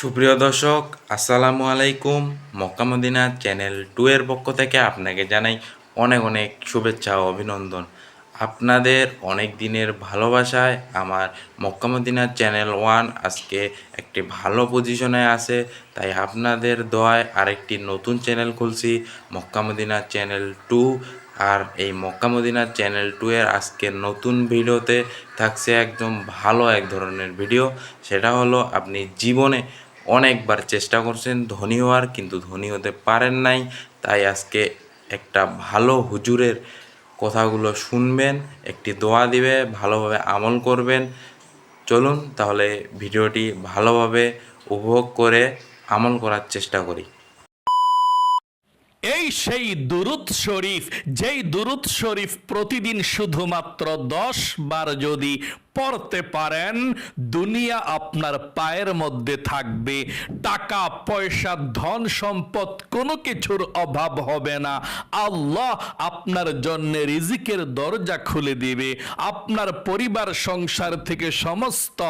সুপ্রিয় দর্শক, আসসালামু আলাইকুম। মক্কামদিনা চ্যানেল টু এর পক্ষ থেকে আপনাকে জানাই অনেক অনেক শুভেচ্ছা ও অভিনন্দন। আপনাদের অনেক দিনের ভালোবাসায় আমার মক্কামদিনা চ্যানেল ওয়ান আজকে একটি ভালো পজিশনে আছে, তাই আপনাদের দোয়ায় আরেকটি নতুন চ্যানেল খুলছি মক্কামদিনা চ্যানেল টু। আর এই মক্কামদিনা চ্যানেল টু এর আজকের নতুন ভিডিওতে থাকছে একদম ভালো এক ধরনের ভিডিও, সেটা হলো আপনি জীবনে অনেকবার চেষ্টা করছেন, ধনী হওয়ার, কিন্তু ধনী হতে পারেন নাই। তাই আজকে একটা ভালো হুজুরের কথাগুলো শুনবেন, একটি দোয়া দিবে, ভালোভাবে আমল করবেন। চলুন তাহলে ভিডিওটি ভালোভাবে উপভোগ করে আমল করার চেষ্টা করি। সেই দুরুদ শরীফ, যেই দুরুদ শরীফ প্রতিদিন শুধুমাত্র দশ বার যদি পড়তে পারেন, দুনিয়া আপনার পায়ের মধ্যে থাকবে। টাকা, পয়সা, ধন সম্পদ কোনো কিছুর অভাব হবে না। আল্লাহ আপনার জন্য রিজিকের দরজা খুলে দিবে। আপনার পরিবার, সংসার থেকে সমস্ত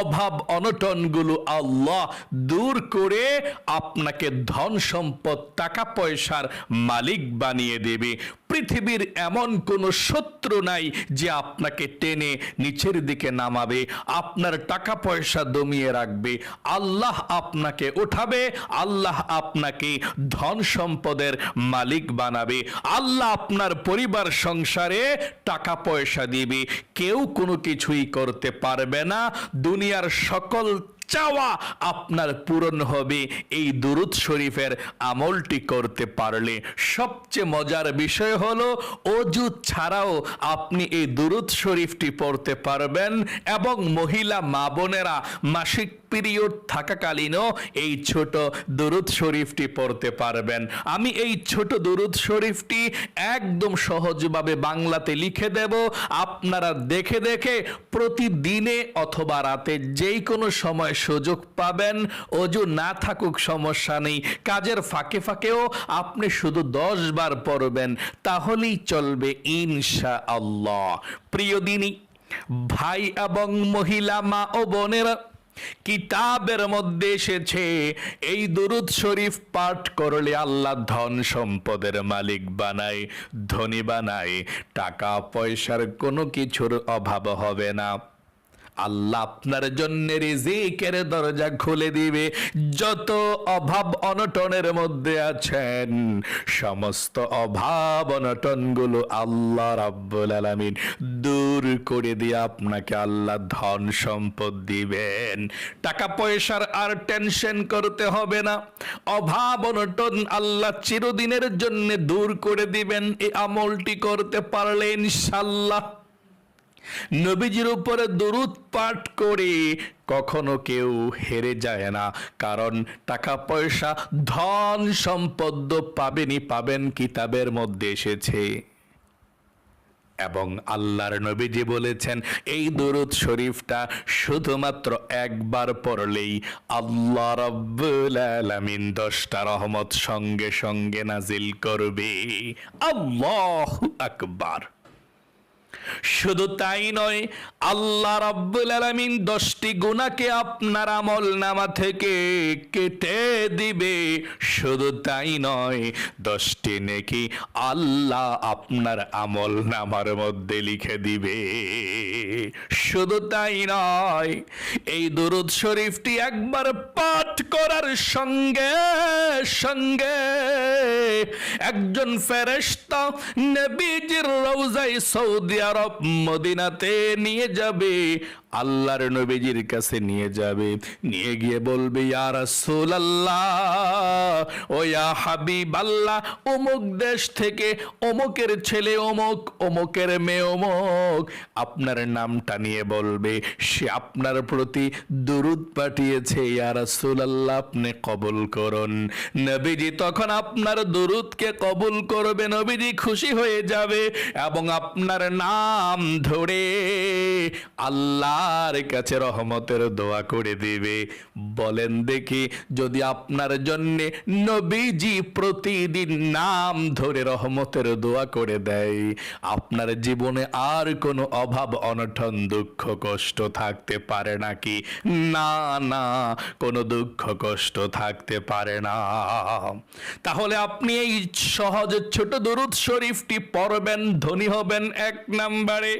অভাব অনটনগুলো আল্লাহ দূর করে আপনাকে ধন সম্পদ, টাকা, পয়সার মালিক বানিয়ে দেবে। পৃথিবীর এমন কোনো শত্রু নাই যে আপনাকে টেনে নিচের দিকে নামাবে, আপনার টাকা পয়সা দমিয়ে রাখবে। আল্লাহ আপনাকে উঠাবে আল্লাহ আপনাকে ধন সম্পদের মালিক বানাবে। আল্লাহ আপনার পরিবার সংসারে টাকা পয়সা দিবে। কেউ কোনো কিছুই করতে পারবে না। দুনিয়ার সকল চাওয়া আপনার পূরণ হবে। এই দুরুদ শরীফের আমলটি করতে পারলে। সবচেয়ে মজার বিষয় হল, অজু ছাড়াও আপনি এই দুরুদ শরীফটি পড়তে পারবেন এবং মহিলা মা বোনেরা মাসিক পিরিয়ড থাকাকালীনও এই ছোট দুরুদ শরীফটি পড়তে পারবেন। আমি এই ছোট দুরুদ শরীফটি একদম সহজভাবে বাংলাতে লিখে দেব। আপনারা দেখে দেখে প্রতিদিনে অথবা রাতে যেই কোনো সময় সুযোগ পাবেন। অজু না থাকুক, সমস্যা নেই। কাজের ফাঁকে ফাঁকেও আপনি শুধু দশ বার পড়বেন। তাহলেই চলবে ইনশা আল্লাহ প্রিয় দিনী, ভাই এবং মহিলা, মা ও বোনেরা কিতাবের মধ্যে এসেছে, এই দুরুদ শরীফ পাঠ করলে আল্লাহ ধন সম্পদের মালিক বানায়, ধনী বানায়, টাকা পয়সার কোনো কিছুর অভাব হবে না। আল্লাহ আপনার জন্য রিজিকের দরজা খুলে দিবে। যত অভাব অনটনের মধ্যে আছেন, সমস্ত অভাব অনটনগুলো আল্লাহ রাব্বুল আলামিন দূর করে দিয়ে আপনাকে আল্লাহ ধন সম্পদ দিবেন। টাকা পয়সার আর টেনশন করতে হবে না। অভাব অনটন আল্লাহ চিরদিনের জন্য দূর করে দিবেন। এই আমলটি করতে পারলে ইনশাল্লাহ নবীজির উপরে দরুদ পাঠ করে কখনো কেউ হেরে যায় না। কারণ টাকা, পয়সা, ধন, সম্পদ পাবেনই, পাবেন কিতাবের মধ্যে এসেছে। এবং আল্লাহর নবীজি বলেছেন, এই দরুদ শরীফটা শুধুমাত্র একবার পড়লেই আল্লাহ রাব্বুল দশটা রহমত সঙ্গে সঙ্গে নাজিল করবে। আল্লাহু আকবার। শুধু তাই নয়, আল্লাহ রাব্বুল আলামিন দশটি গুণাকে আপনার আমল নামা থেকে কেটে দিবে। শুধু তাই নয়, দশটি নেকি আল্লাহ আপনার আমল নামার মধ্যে লিখে দিবে। শুধু তাই নয়, এই দুরুদ শরীফটি একবার পাঠ করার সঙ্গে সঙ্গে একজন ফেরেশতা, নবীজির রওজায় সৌদি আরব মদিনাতে নিয়ে যাবে, আল্লাহর নবীজির কাছে নিয়ে যাবে। নিয়ে গিয়ে বলবে, ইয়া রাসূলুল্লাহ, ও ইয়া হাবিব আল্লাহ অমুক দেশ থেকে অমুকের ছেলে অমুক, অমুকের মেয়ে অমুক। আপনার নামটা নিয়ে বলবে, সে আপনার প্রতি দুরুদ পাঠিয়েছে, ইয়া রাসূলুল্লাহ, আপনি কবুল করুন। নবীজি তখন আপনার দুরুদকে কবুল করবে, নবীজি খুশি হয়ে যাবে এবং আপনার নাম ধরে আল্লাহর কাছে রহমতের দোয়া করে দিবে। বলেন দেখি, যদি আপনার জন্য নবীজি প্রতিদিন নাম ধরে রহমতের দোয়া করে দেয়, আপনার জীবনে আর কোনো অভাব, অনটন, দুঃখ, কষ্ট থাকতে পারে নাকি? না না, কোনো দুঃখ, কষ্ট থাকতে পারে না। তাহলে আপনি এই সহজ ছোট দরুদ শরীফটি পড়বেন, ধনী হবেন, এক নাম্বারে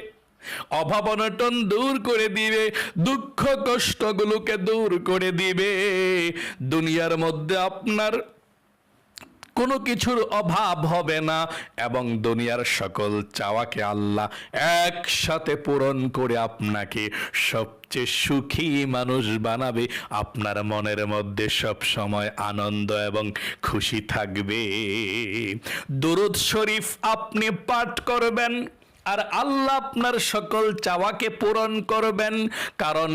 অভাব অনটন দূর করে দিবে, দুঃখ কষ্টগুলোকে দূর করে দিবে। দুনিয়ার মধ্যে আপনার কোনো কিছুর অভাব হবে না এবং দুনিয়ার সকল চাওয়াকে আল্লাহ একসাথে পূরণ করে আপনাকে সবচেয়ে সুখী মানুষ বানাবে। আপনার মনের মধ্যে সব সময় আনন্দ এবং খুশি থাকবে। দুরুদ শরীফ আপনি পাঠ করবেন। আর আল্লাহ আপনার সকল চাওয়াকে পূরণ করবেন। কারণ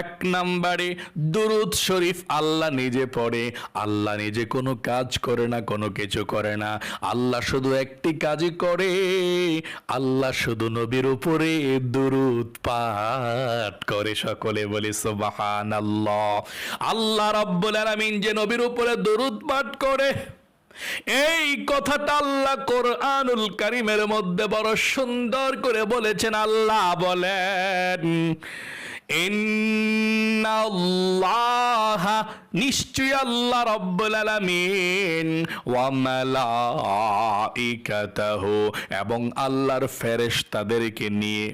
এক নাম্বারে দুরুদ শরীফ আল্লাহ নিজে পড়ে, আল্লাহ নিজে কোনো কাজ করে না, কোনো কিছু করে না। আল্লাহ শুধু একটি কাজই করে, আল্লাহ শুধু নবীর উপরে দুরুদ পাঠ করে সকলে বলি সুবাহান আল্লাহ আল্লাহ রব্বুল আলামিন যে নবীর উপরে দুরুদ পাঠ করে এই কথাটা আল্লাহ কোরআনুল কারিমের মধ্যে বড় সুন্দর করে বলেছেন, আল্লাহ বলেন নিশ্চয় আল্লাহ রব্বুল আলামিন এবং আল্লাহর ফেরেশতাদেরকে নিয়ে,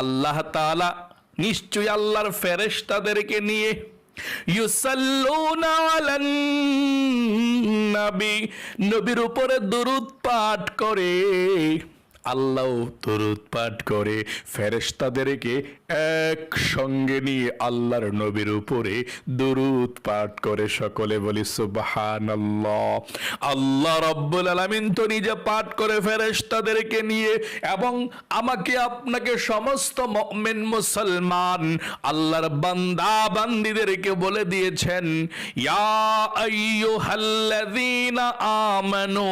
আল্লাহ তাআলা নিশ্চয় আল্লাহর ফেরেশতাদেরকে নিয়ে, ইউসাল্লুনা আলান নবী নবীর উপরে দুরুদ পাঠ করে। আল্লাহ দুরুদ পাঠ করে। ফেরেশতাদেরকে একসঙ্গে নিয়ে আল্লাহর নবীর উপরে দরুদ পাঠ করে সকলে বলি, সুবহানাল্লাহ। আল্লাহ রব্বুল আলামিন তো নিজে পাঠ করে ফেরেশতাদেরকে নিয়ে এবং আমাকে আপনাকে সমস্ত মুমিন মুসলমান আল্লাহর বান্দা বান্দিদেরকে বলে দিয়েছেন, ইয়া আমানু,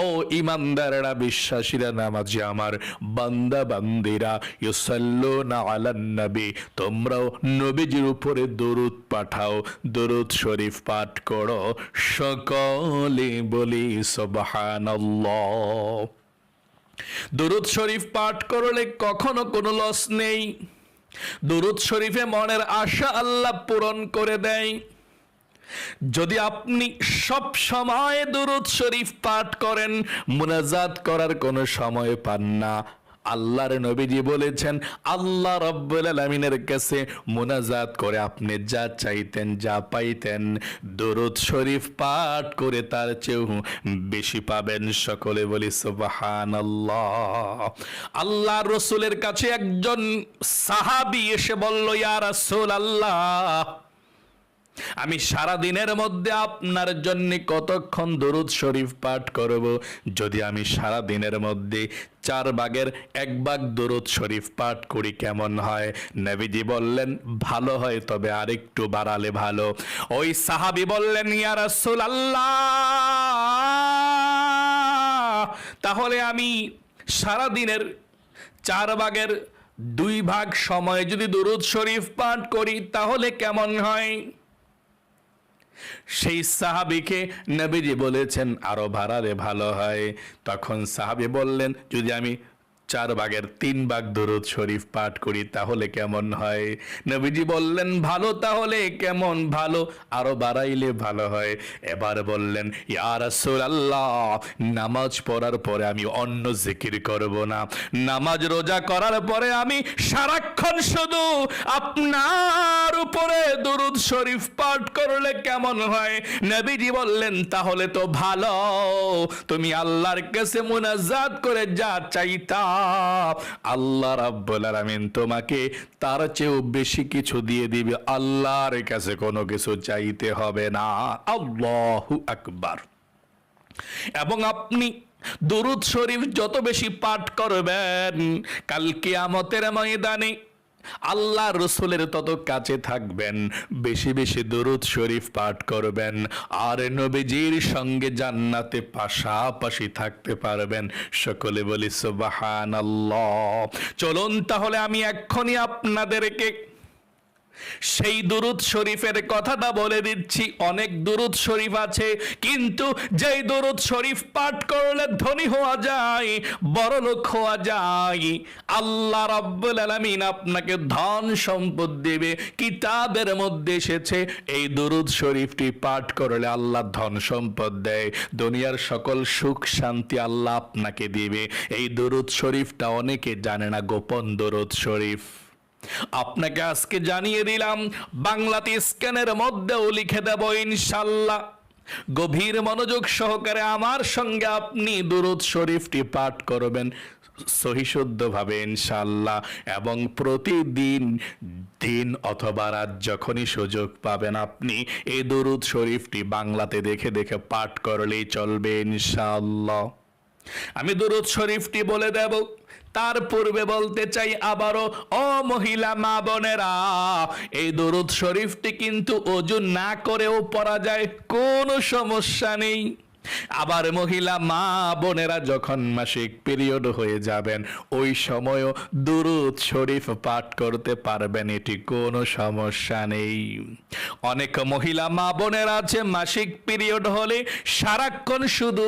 ও ইমানদাররা বিশ্বাসীরা, নামাজি আমার বান্দা বান্দিরা, ইউসাল্লুনা আলান নবী, তোমরাও নবীজির উপরে দরুদ পাঠাও, দরুদ শরীফ পাঠ করো। সকলে বলি সুবহানাল্লাহ। দরুদ শরীফ পাঠ করলে কখনো কোনো লস নেই। দরুদ শরীফে মনের আশা আল্লাহ পূরণ করে দেয়। যদি আপনি সব সময় দুরুদ শরীফ পাঠ করেন, মুনাজাত করার কোনো সময় পান না। আল্লাহর নবীজি বলেছেন, আল্লাহ রব্বুল আলামিনের কাছে মুনাজাত করে আপনি যা চাইতেন, যা পাইতেন, দরুদ শরীফ পাঠ করে তার চেয়েও বেশি পাবেন। সকলে বলি, সুবহানাল্লাহ। আল্লাহ রসুলের কাছে একজন সাহাবী এসে বলল, ইয়া রাসূল আল্লাহ আমি সারা দিনের মধ্যে আপনার জন্য কতক্ষণ দরুদ শরীফ পাঠ করব? যদি আমি সারা দিনের মধ্যে চার ভাগের এক ভাগ দরুদ শরীফ পাঠ করি, কেমন হয়? নবীজি বললেন, ভালো হয়, তবে আরেকটু বাড়ালে ভালো। ওই সাহাবি বললেন, ইয়া রাসূল আল্লাহ তাহলে আমি সারা দিনের চার ভাগের দুই ভাগ সময় যদি দরুদ শরীফ পাঠ করি, তাহলে কেমন হয়? সেই সাহাবিকে নবীজি বলেছেন আরও ভাড়ারে ভালো হয়। তখন সাহাবি বললেন যদি আমি চার ভাগের তিন ভাগ দরুদ শরীফ পাঠ করি, তাহলে কেমন হয়? নবীজি বললেন, ভালো তাহলে কেমন ভালো? আরও বাড়াইলে ভালো হয়। এবার বললেন নামাজ পড়ার পরে আমি অন্য জিকির করব না। নামাজ রোজা করার পরে আমি সারাক্ষণ শুধু আপনার উপরে দুরুদ শরীফ পাঠ করলে কেমন হয়? নবীজি বললেন, তাহলে তো ভালো। তুমি আল্লাহর কাছে মুনাজাত করে যা চাইতা আল্লাহ রাব্বুল আলামিন তোমাকে তার চেয়েও বেশি কিছু দিয়ে দিবে। আল্লাহর কাছে কোনো কিছু চাইতে হবে না। আল্লাহু আকবার। এবং আপনি দুরুদ শরীফ যত বেশি পাঠ করবেন, কাল কিয়ামতের ময়দানে আল্লাহ রসুলের তত কাছে থাকবেন, বেশি বেশি দরুদ শরীফ পাঠ করবেন, আর নবীজির সঙ্গে জান্নাতে পাশাপাশি থাকতে পারবেন। সকলে বলি সুবাহান চলুন তাহলে আমি এক্ষুনি আপনাদেরকে সেই দুরুদ শরীফের কথাটা বলে দিচ্ছি। অনেক দুরুদ শরীফ আছে, কিন্তু যেই দুরুদ শরীফ পাঠ করলে ধনী হওয়া যায়, বড় লোক হওয়া যায়। আল্লাহ রাব্বুল আলামিন আপনাকে ধন সম্পদ দেবে, কিতাবের মধ্যে এসেছে, এই দুরুদ শরীফটি পাঠ করলে আল্লাহ ধন সম্পদ দেয়। দুনিয়ার সকল সুখ শান্তি আল্লাহ আপনাকে দিবে। এই দুরুদ শরীফটা অনেকে জানে না, গোপন দুরুদ শরীফ। আপনাকে আজকে জানিয়ে দিলাম, বাংলাতে স্ক্যানের মধ্যেও লিখে দেব ইনশাল্লাহ। গভীর মনোযোগ সহকারে আমার সঙ্গে আপনি দুরুদ শরীফটি পাঠ করবেন সহিশুদ্ধভাবে ইনশাল্লাহ। এবং প্রতিদিন দিন অথবা রাত যখনই সুযোগ পাবেন আপনি এই দুরুদ শরীফটি বাংলাতে দেখে দেখে পাঠ করলেই চলবে ইনশাল্লাহ। আমি দুরুদ শরীফটি বলে দেব তার পূর্বে বলতে চাই আবারও, ও মহিলা মা বোনেরা, এই দরুদ শরীফটি কিন্তু ওজন না করেও পড়া যায়, কোনো সমস্যা নেই। আবার মহিলা মা বোনেরা যখন মাসিক পিরিয়ড হয়ে যাবেন, ওই সময়ও দুরুদ শরীফ পাঠ করতে পারবেন, এটি কোনো সমস্যা নেই। অনেক মহিলা মা বোনেরা আছে, মাসিক পিরিয়ড হলে সারাক্ষণ শুধু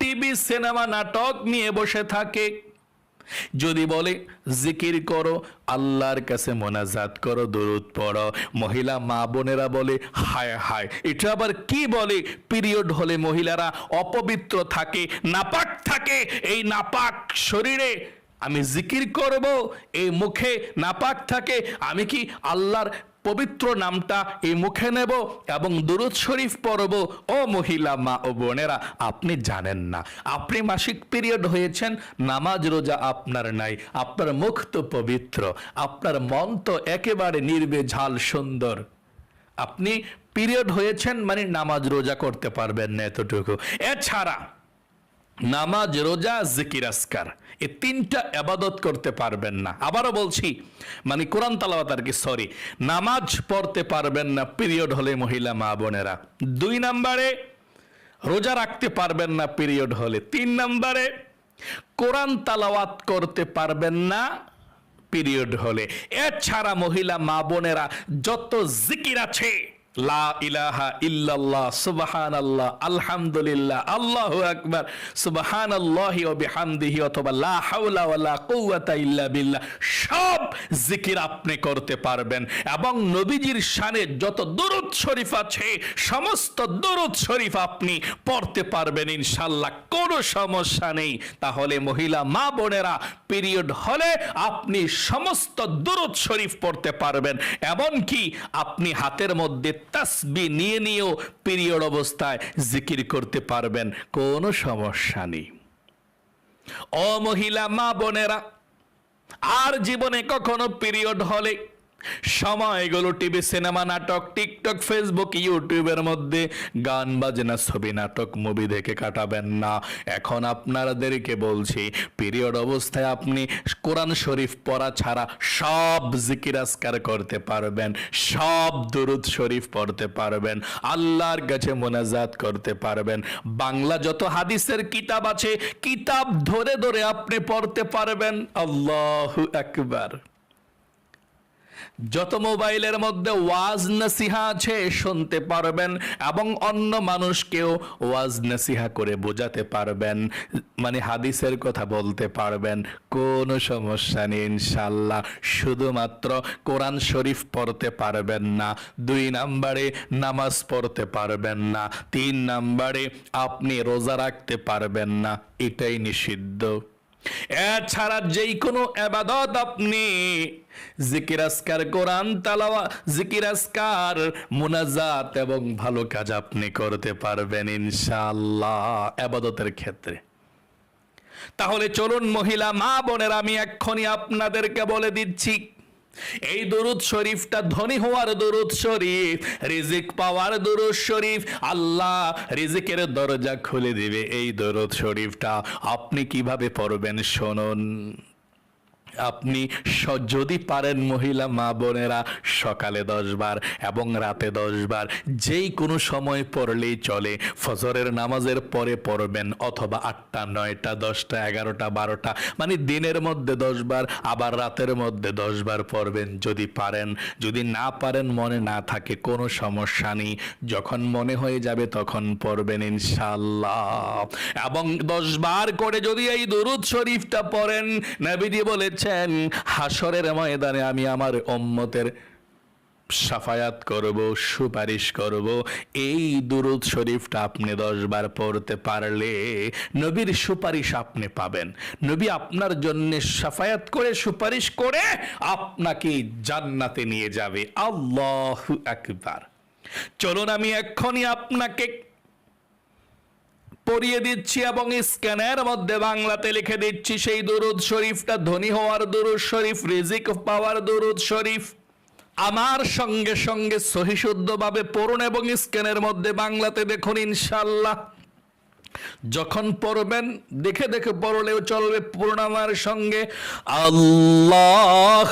টিভি, সিনেমা, নাটক নিয়ে বসে থাকে। যদি বলে, জিকির করো, আল্লাহর কাছে মোনাজাত করো, দরুদ পড়ো। মহিলা মা বোনেরা বলে, হায় হায়। এটা আবার কি বলে? পিরিয়ড হলে মহিলারা অপবিত্র থাকে, নাপাক থাকে। এই নাপাক শরীরে আমি জিকির করব, এই মুখে নাপাক থাকে। আমি কি আল্লাহর পবিত্র নামটা এই মুখে নেব এবং দুরুদ শরীফ পড়ব। ও মহিলা, মা ও বোনেরা, আপনি জানেন না। আপনি মাসিক পিরিয়ড হয়েছেন, নামাজ রোজা আপনার নাই। আপনার মুখ তো পবিত্র। আপনার মন তো একেবারে নির্বেঝাল সুন্দর। আপনি পিরিয়ড হয়েছেন মানে নামাজ রোজা করতে পারবেন না এতটুকু। এছাড়া নামাজ, রোজা, জিকির আসকার এই তিনটা আবাদত করতে পারবেন না। আবারও বলছি মানে কোরআন তালাওয়াত আর কি সরি নামাজ পড়তে পারবেন না পিরিয়ড হলে মহিলা মা বোনেরা। দুই নাম্বারে, রোজা রাখতে পারবেন না পিরিয়ড হলে। তিন নাম্বারে, কোরআন তালাওয়াত করতে পারবেন না পিরিয়ড হলে। এছাড়া মহিলা মা বোনেরা যত জিকির আছে লা ইলাহা ইল্লাল্লাহ আলহামদুলিল্লাহ অথবা লা বিল্লাহ। সব জিকির আপনি করতে পারবেন এবং নবীজির শানে যত দরুদ শরীফ আছে, সমস্ত দরুদ শরীফ আপনি পড়তে পারবেন ইনশাল্লাহ, কোনো সমস্যা নেই। তাহলে মহিলা, মা বোনেরা, পিরিয়ড হলে আপনি সমস্ত দরুদ শরীফ পড়তে পারবেন। এমনকি আপনি হাতের মধ্যে তাসবি নিয়ে নিয়েও পিরিয়ড অবস্থায় জিকির করতে পারবেন, কোনো সমস্যা নেই। অমহিলা মা বোনেরা, আর জীবনে কখনো পিরিয়ড হলে সময়গুলো টিভি, সিনেমা, নাটক, টিকটক, ফেসবুক, ইউটিউবের মধ্যে। গান, বাজনা, ছবি, নাটক, মুভি দেখে কাটাবেন না। এখন আপনাদেরকে বলছি, পিরিয়ড অবস্থায় আপনি কোরআন শরীফ পড়া ছাড়া সব জিকির আসকার করতে পারবেন, সব দুরুদ শরীফ পড়তে পারবেন, আল্লাহর কাছে মোনাজাত করতে পারবেন। বাংলা যত হাদিসের কিতাব আছে, কিতাব ধরে ধরে আপনি পড়তে পারবেন। আল্লাহ আকবার। যত মোবাইলের মধ্যে ওয়াজ নসিহা আছে, শুনতে পারবেন এবং অন্য মানুষকেও ওয়াজ নসিহা করে বোঝাতে পারবেন মানে হাদিসের কথা বলতে পারবেন। কোনো সমস্যা নেই ইনশাল্লাহ শুধুমাত্র কোরআন শরীফ পড়তে পারবেন না, দুই নাম্বারে নামাজ পড়তে পারবেন না, তিন নাম্বারে আপনি রোজা রাখতে পারবেন না, এটাই নিষিদ্ধ। এছাড়া যেই কোনো আবাদত আপনি জিকির আসকার কোরআন তালাওয়া, জিকির আসকার মুনাজাত এবং ভালো কাজ আপনি করতে পারবেন ইনশাআল্লাহ আবাদতের ক্ষেত্রে। তাহলে চলুন মহিলা, মা বোনের, আমি এক্ষুনি আপনাদেরকে বলে দিচ্ছি এই দরুদ শরীফটা ধনী হওয়ার দরুদ শরীফ, রিজিক পাওয়ার দরুদ শরীফ, আল্লাহ রিজিকের দরজা খুলে দিবে এই দরুদ শরীফটা। আপনি কীভাবে পড়বেন, শুনুন। আপনি যদি পারেন মহিলা, মা বোনেরা সকালে দশ বার এবং রাতে দশ বার যেই কোনো সময় পড়লেই চলে। ফজরের নামাজের পরে পড়বেন অথবা আটটা, নয়টা, দশটা, এগারোটা, বারোটা। মানে দিনের মধ্যে দশ বার, আবার রাতের মধ্যে দশ বার পড়বেন। যদি পারেন, যদি না পারেন, মনে না থাকে, কোনো সমস্যা নেই। যখন মনে হয়ে যাবে তখন পড়বেন ইনশাল্লাহ এবং দশ বার করে যদি এই দরুদ শরীফটা পড়েন, নবীজি বলেছেন হাসরের ময়দানে আমি আমার উম্মতের সাফায়াত করব, সুপারিশ করব। এই দুরুদ শরীফটা আপনি দশ বার পড়তে পারলে নবীর সুপারিশ আপনি পাবেন। নবী আপনার জন্য সাফায়াত করে, সুপারিশ করে আপনাকে জান্নাতে নিয়ে যাবে। আল্লাহ আকবার। চলুন আমি এক্ষুনি আপনাকে পড়িয়ে দিচ্ছি এবং স্ক্যানের মধ্যে বাংলাতে লিখে দিচ্ছি সেই দুরুদ শরীফটা ধনী হওয়ার দুরুদ শরীফ, রিজিক পাওয়ার দুরুদ শরীফ। আমার সঙ্গে সঙ্গে সহিশুদ্ধভাবে পড়ুন এবং স্ক্যানের মধ্যে বাংলাতে দেখুন ইনশাল্লাহ যখন পড়বেন, দেখে দেখে পড়লেও চলবে পড়ুন আমার সঙ্গে। আল্লাহুম্মা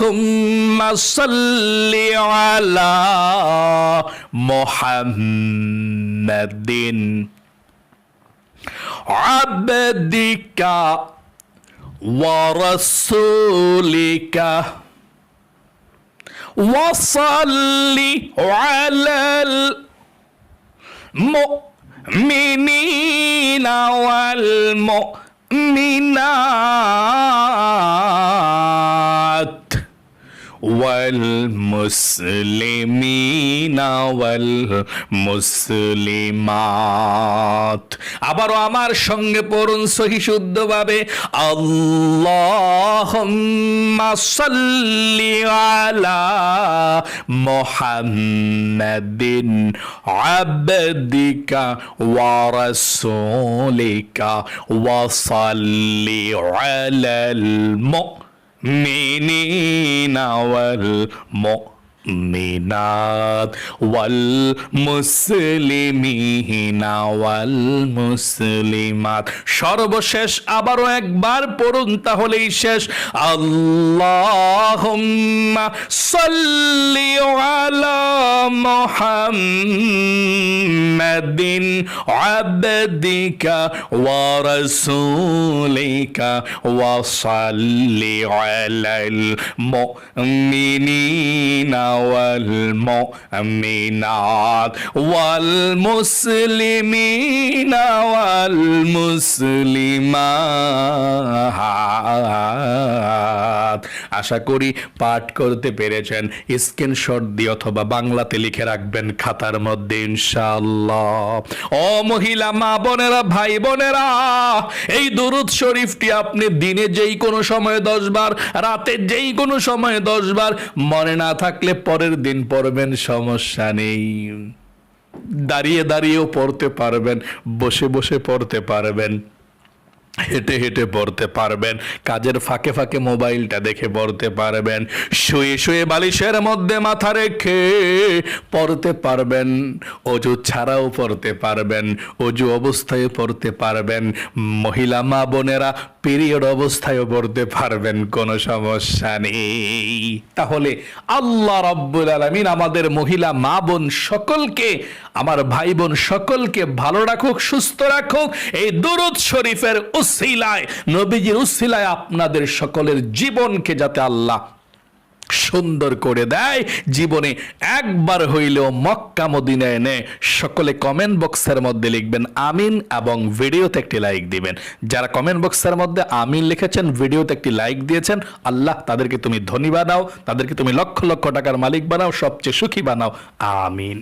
সাল্লি عبدك ورسولك. وصل على المؤمنين والمؤمنات. والمسلمين والمسلمات আবারও আমার সঙ্গে পড়ুন সহি শুদ্ধভাবে আল্লাহুম্মা সাল্লি আলা মুহাম্মাদিন আবদিকা ওয়া রাসূলিকা ওয়া সাল্লি আলাল মুমিনিন মেনে নেওয়ার মো মিনাত ওয়াল মুসলিমিনা ওয়াল মুসলিমাত। সর্বশেষ আবারও একবার পড়ুন তাহলেই শেষ। আল্লাহুম্মা সাল্লি আলা মুহাম্মাদিন আবদিকা ওয়া রাসূলিকা ওয়া সাল্লি আলাল মুমিনিনা মুসলিমিনা ওয়াল মুসলিমাত আশা করি পাঠ করতে পেরেছেন। স্ক্রিনশট দিয়ে অথবা বাংলাতে লিখে রাখবেন খাতার মধ্যে, ইনশাআল্লাহ। ও মহিলা, মা বোনেরা, ভাই বোনেরা, এই দুরুদ শরীফটি আপনি দিনে যেই কোনো সময় দশ বার রাতে যেই কোনো সময় দশ বার মনে না থাকলে পরের দিন পড়বেন, সমস্যা নেই। দাঁড়িয়ে দাঁড়িয়েও পড়তে পারবেন, বসে বসে পড়তে পারবেন, হেঁটে হেঁটে পড়তে পারবেন, কাজের ফাঁকে ফাঁকে মোবাইলটা দেখে পড়তে পারবেন, শুয়ে শুয়ে বালিশের মধ্যে মাথা রেখে পড়তে পারবেন, অজু ছাড়াও পড়তে পারবেন, অজু অবস্থায় পড়তে পারবেন। মহিলা মা বোনেরা পিরিয়ড অবস্থায়ও পড়তে পারবেন, কোনো সমস্যা নেই। তাহলে আল্লাহ রব্বুল আলমিন আমাদের মহিলা, মা বোন সকলকে, আমার ভাই বোন সকলকে ভালো রাখুক, সুস্থ রাখুক। এই দুরুদ শরীফের উসিলায়, নবীজির উসিলায় আপনাদের সকলের জীবনকে যাতে আল্লাহ সুন্দর করে দেয়। জীবনে একবার হইলেও মক্কা মদিনায় এনে সকলে কমেন্ট বক্সের মধ্যে লিখবেন আমিন এবং ভিডিওতে একটি লাইক দিবেন। যারা কমেন্ট বক্সের মধ্যে আমিন লিখেছেন, ভিডিওতে একটি লাইক দিয়েছেন, আল্লাহ তাদেরকে তুমি ধনী বানাও, তাদেরকে তুমি লক্ষ লক্ষ টাকার মালিক বানাও, সবচেয়ে সুখী বানাও। আমিন।